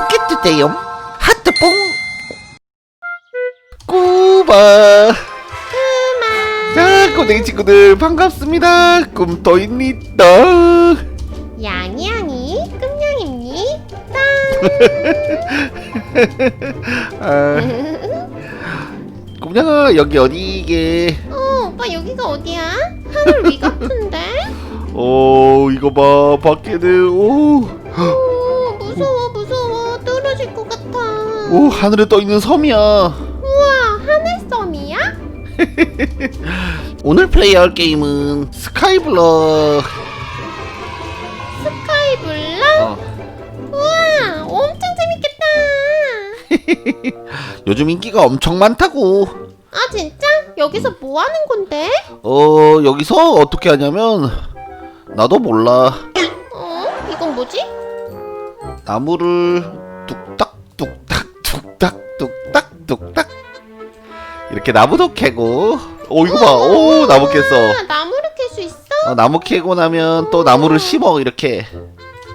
구독해도 돼요? 하트뽕. 꾸바. 자 고댕이 친구들 반갑습니다. 꿈토입니다. 양이양이 끔냥입니다. 아, 꿈냥아 여기 어디게? 어, 오빠 여기가 어디야? 하늘 위 같은데? 오 어, 이거 봐 밖에는. 오, 무서워. 오 하늘에 떠 있는 섬이야 우와, 하늘섬이야? 오늘 플레이할 게임은 스카이블럭 스카이블럭? 어, 우와, 엄청 재밌겠다. 요즘 인기가 엄청 많다고 아, 진짜? 여기서 뭐 하는 건데? 어 여기서 어떻게 하냐면 나도 몰라 어? 이건 뭐지? 나무를 이렇게 나무도 캐고 오 이거 봐오 나무 우와, 나무를 캘 수 있어? 어, 나무 캐고 나면 또 나무를 심어 이렇게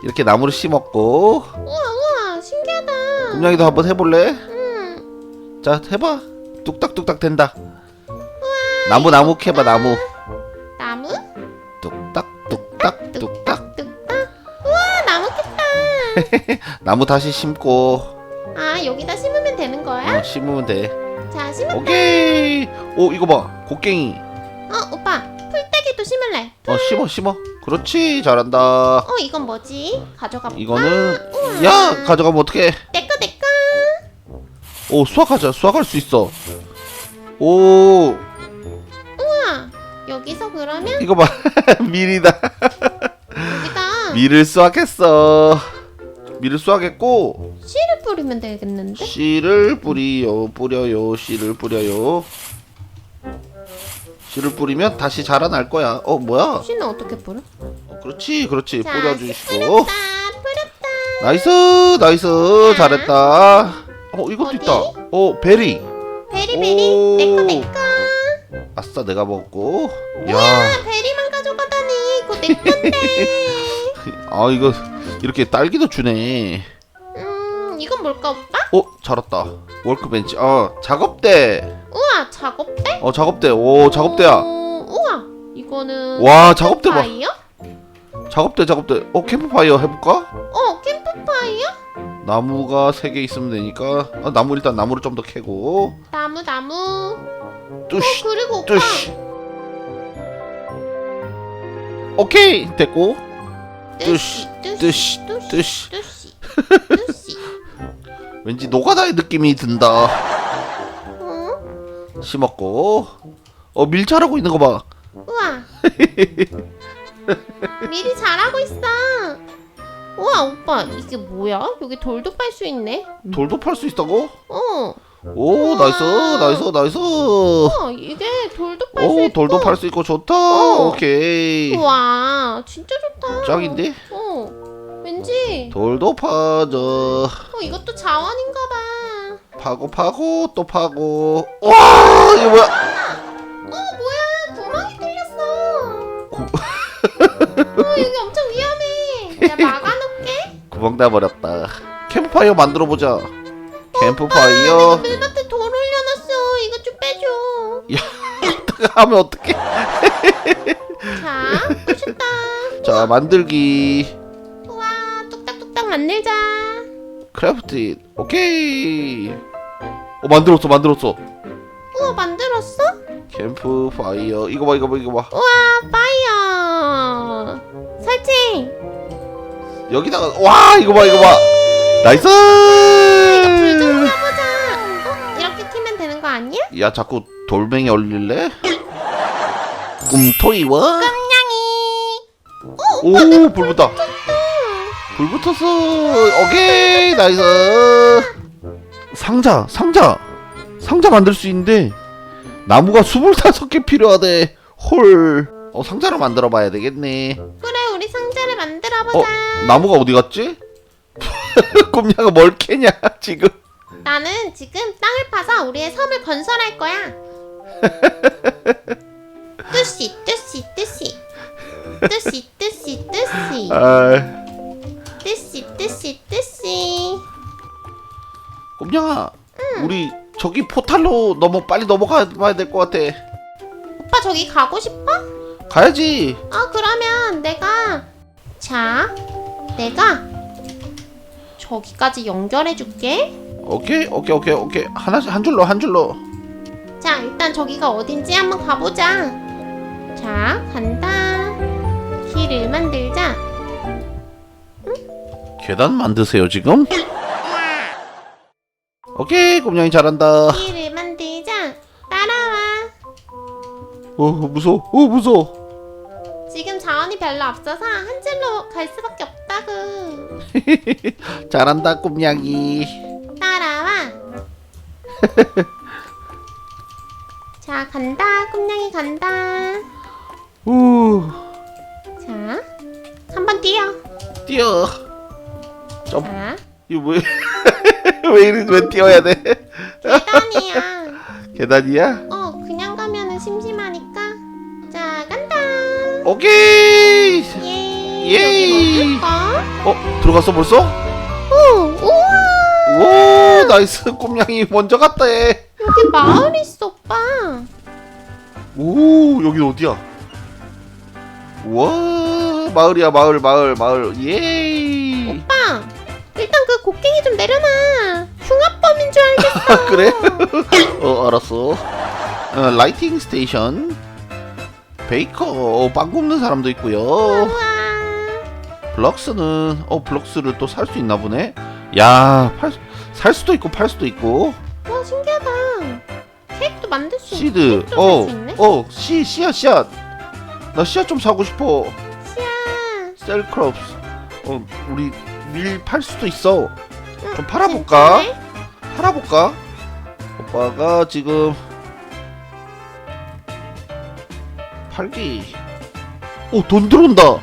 이렇게 나무를 심었고 우와, 우와, 신기하다. 금냥이도 한번 해볼래? 응. 자 해봐 뚝딱뚝딱 된다 나무 나무 캐봐 나무 나무? 뚝딱 뚝딱 뚝딱 뚝딱. 우와, 나무 캤다. 나무 다시 심고 아, 여기다 심으면 되는 거야? 어, 심으면 돼 자, 심어. 오케이 오 이거 봐 곡괭이 어, 오빠. 풀떼기도 심을래. 어 심어 심어 그렇지 잘한다 어, 이건 뭐지? 가져가 볼까? 이거는 우와. 야 가져가면 어떡해 내꺼 내꺼. 오 수학하자 수학할 수 있어 오 우와. 여기서 그러면 이거 봐 밀이다 밀을 수확했어 밀을 수확했고 씨를 뿌리면 되겠는데? 씨를 뿌리요 뿌려요 씨를 뿌려요 씨를 뿌리면 다시 자라날 거야 어 뭐야 씨는 어떻게 뿌려? 어, 그렇지 그렇지 자, 뿌려주시고 뿌렸다. 뿌렸다. 나이스 나이스 자. 잘했다 어 이것도 어디? 있다 어 베리 베리베리. 오. 내꺼 내꺼. 아싸 내가 먹고 뭐야? 야 베리만 가져가다니. 이거 내 건데. 아 이거 이렇게 딸기도 주네 음, 이건 뭘까 오빠? 어 잘했다 월크벤치 어 작업대 우와, 작업대? 어 작업대 오 작업대야 오, 우와. 이거는 와 작업대 봐 파이어? 작업대 작업대 어 캠프파이어 해볼까 어, 캠프파이어? 나무가 세 개 있으면 되니까 아, 나무 일단 나무를 좀 더 캐고 나무 나무. 뚜시 그리고 오빠. 뚜시 오케이 됐고 뜨시 뜨시 뜨시 뜨시. 왠지 노가다의 느낌이 든다 어? 심었고 어 밀 자라고 있는 거 봐 우와. 미리 잘하고 있어. 우와 오빠 이게 뭐야? 여기 돌도 빨수 있네. 돌도 팔 수 있다고? 어. 오 나이스 나이스 나이스 우와 이게 돌도 빨수오 있고. 돌도 팔 수 있고 좋다 어. 오케이 우와 진짜 좋다. 짱인데 어. 왠지. 돌도 파져 어 이것도 자원인가 봐. 파고 파고 또 파고 와 이거 뭐야 어 뭐야 구멍이 뚫렸어. 어 여기 엄청 위험해. 내가 막아놓게. 구멍 나 버렸다 캠프파이어 만들어 보자 캠프파이어 밀밭에 돌 올려놨어. 이거 좀 빼줘. 하면 어떡해 자, 부셨다. 자 만들기 만들자. 크래프트 오케이 어 만들었어 만들었어 우와, 만들었어? 캠프 파이어 이거 봐 이거 봐 이거 봐 우와, 파이어. 설치. 여기다가 와 이거 봐 이거 봐 나이스 불 좀 켜보자. 어? 이렇게 키면 되는 거 아니야? 야 자꾸 돌멩이 얼릴래? 꿈토이원 냥이. 오불 붙다 불 붙었어 오케이 나이스 상자 상자 상자 만들 수 있는데 나무가 25개 필요하대 홀어 상자를 만들어 봐야 되겠네 그래, 우리 상자를 어 만들어 보자. 나무가 어디 갔지? 꿈냥아 뭘 캐냐 지금 나는 지금 땅을 파서 우리의 섬을 건설할 거야. 뚜시, 뚜시, 뚜시. 뚜시, 뚜시, 뚜시. 아 뜨시 뜨시 뜨시 꼼냥아 우리 저기 포탈로 넘어 빨리 넘어가 봐야 될 것 같아. 오빠 저기 가고 싶어? 가야지. 아 그러면 내가 자 내가 저기까지 연결해 줄게. 오케이 오케이 오케이 오케이. 하나씩 한 줄로 한 줄로. 자 일단 저기가 어딘지 한번 가보자. 자 간다 계단 만드세요 지금? 오케이 꼼냥이 잘한다. 길을 만들자. 따라와. 어 무서워. 어 무서워. 지금 자원이 별로 없어서 한 줄로 갈 수밖에 없다구 잘한다 꼼냥이. 따라와. 자 간다 꿈냥이 간다. 우 자 한번 뛰어. 뛰어 점자 이거 왜, 왜 이리 왜 뛰어야 돼? 계단이야 계단이야? 어 그냥 가면은 심심하니까 자 간다 오케이. 예. 여기 뭘까? 어 들어갔어 벌써? 오 우와 오 나이스 꼼냥이 먼저 갔다 해. 여기 마을 있어 오빠 오 여기 어디야? 와 마을이야 마을 마을 마을 예이. 오빠 일단 그 곡괭이 좀 내려놔 흉악범인 줄 알겠어 아 그래? 어 알았어. 어, 라이팅 스테이션. 베이커 어, 빵 굽는 사람도 있고요. 우와 블럭스는 어 블럭스를 또 살 수 있나 보네. 야, 팔, 살 수도 있고 팔 수도 있고. 와 신기하다 케이크도 만들 수 시드. 케이크도 어, 살수 있네 어, 씨, 씨앗, 씨앗. 나 씨앗 좀 사고 싶어. 씨야 셀크롭스. 어, 우리 밀팔 수도 있어. 응, 좀 팔아볼까? 진짜네? 팔아볼까? 오빠가 지금 팔기. 오, 돈 들어온다.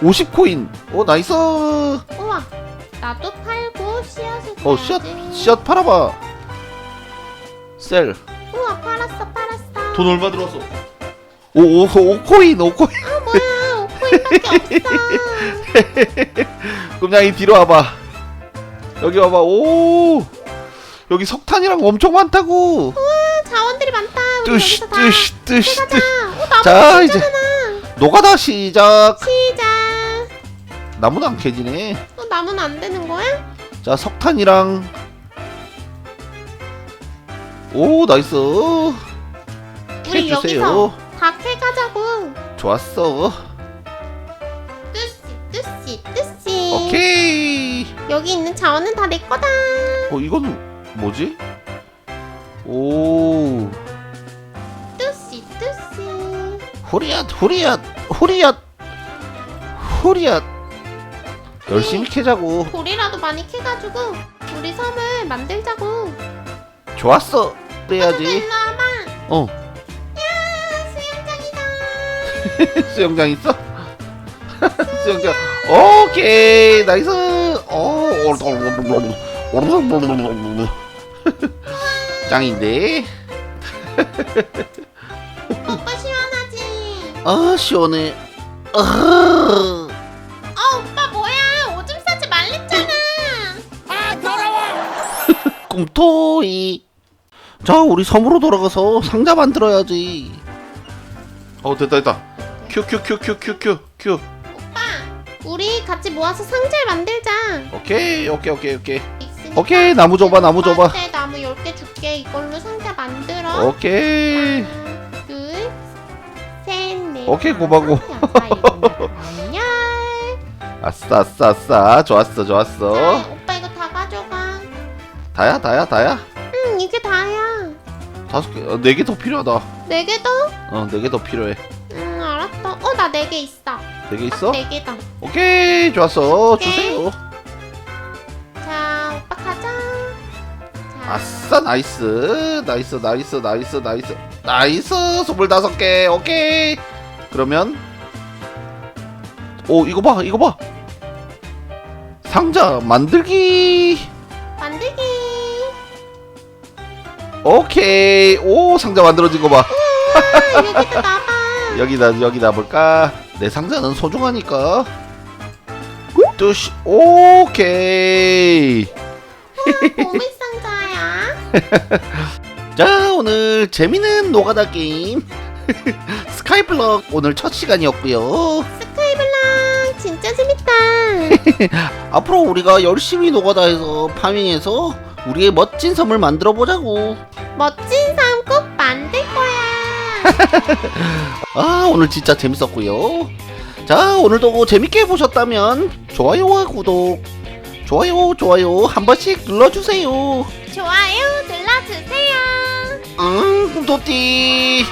50코인. 오, 나이스. 어, 우와 나도 팔고 씨앗을 씨앗, 사야지. 씨앗 팔아봐. 셀. 우와 팔았어 팔았어 돈 얼마 들어왔어? 오, 오, 오, 코인, 오, 코인. 그냥 뒤로 와봐. 여기 와봐. 오, 여기 석탄이랑 엄청 많다고. 아, 자원들이 많다 우리 뜨시, 여기서 다 뜨시, 뜨시, 뜨시. 어, 나무 자, 이제 노가다 시작. 시작 나무는 안 캐지네. 어, 나무는 안 되는 거야? 자, 석탄이랑. 오, 나이스. 우리 여기서 캐주세요. 다 캐가자고 좋았어. 여기 있는 자원은 다 내 거다. 어, 이거는 뭐지? 오. 뜨시 뜨시. 후리앗 후리앗 후리앗 후리앗. 열심히 캐자고. 돌이라도 많이 캐가지고 우리 섬을 만들자고. 좋았어 너 그래야지. 일로 와봐. 어. 야 수영장이다. 수영장 있어? 수영장. 오케이 나이스. 어 짱인데 오빠 시원하지? 아 시원해 아 아 오빠 뭐야 오줌 싸지 말랬잖아 꿈토이 자 우리 섬으로 돌아가서 상자 만들어야지 어 됐다 됐다 큐큐큐큐큐큐 오빠 우리 같이 모아서 상자를 만들자. 오케이 오케이 오케이 오케이. 있으니까 오케이 나무 줘봐 나무 줘봐 오빠한테 나무 10개 줄게. 이걸로 상자 만들어. 오케이. 하나 둘 셋 넷 오케이, 고마고. 안녕 아싸 아싸 아싸. 좋았어 좋았어. 자, 오빠 이거 다 가져가. 다야 다야 다야? 응 이게 다야. 다섯 개네 개 더 필요하다. 네 개 더? 어네 개 더 필요해. 응 나네개 있어. 네 개 있어? 네 개다. 오케이 좋았어. 오케이. 주세요. 자 오빠 가자. 자. 아싸 나이스. 나이스 나이스 나이스 나이스. 나이스 스물다섯 개. 오케이. 그러면 오 이거 봐 이거 봐. 상자 만들기. 만들기. 오케이. 오 상자 만들어진 거봐. 아, 여기도 나봐 여기다 여기다 볼까 내 상자는 소중하니까 뜨시 오케이 보물상자야. 자 오늘 재밌는 노가다 게임 스카이블럭 오늘 첫 시간이었고요 스카이블랑 진짜 재밌다. 앞으로 우리가 열심히 노가다해서 파밍해서 우리의 멋진 섬을 만들어 보자고 거야. 아 오늘 진짜 재밌었고요. 자 오늘도 재밌게 보셨다면 좋아요와 구독 좋아요 좋아요 한 번씩 눌러주세요. 좋아요 눌러주세요. 응 도띠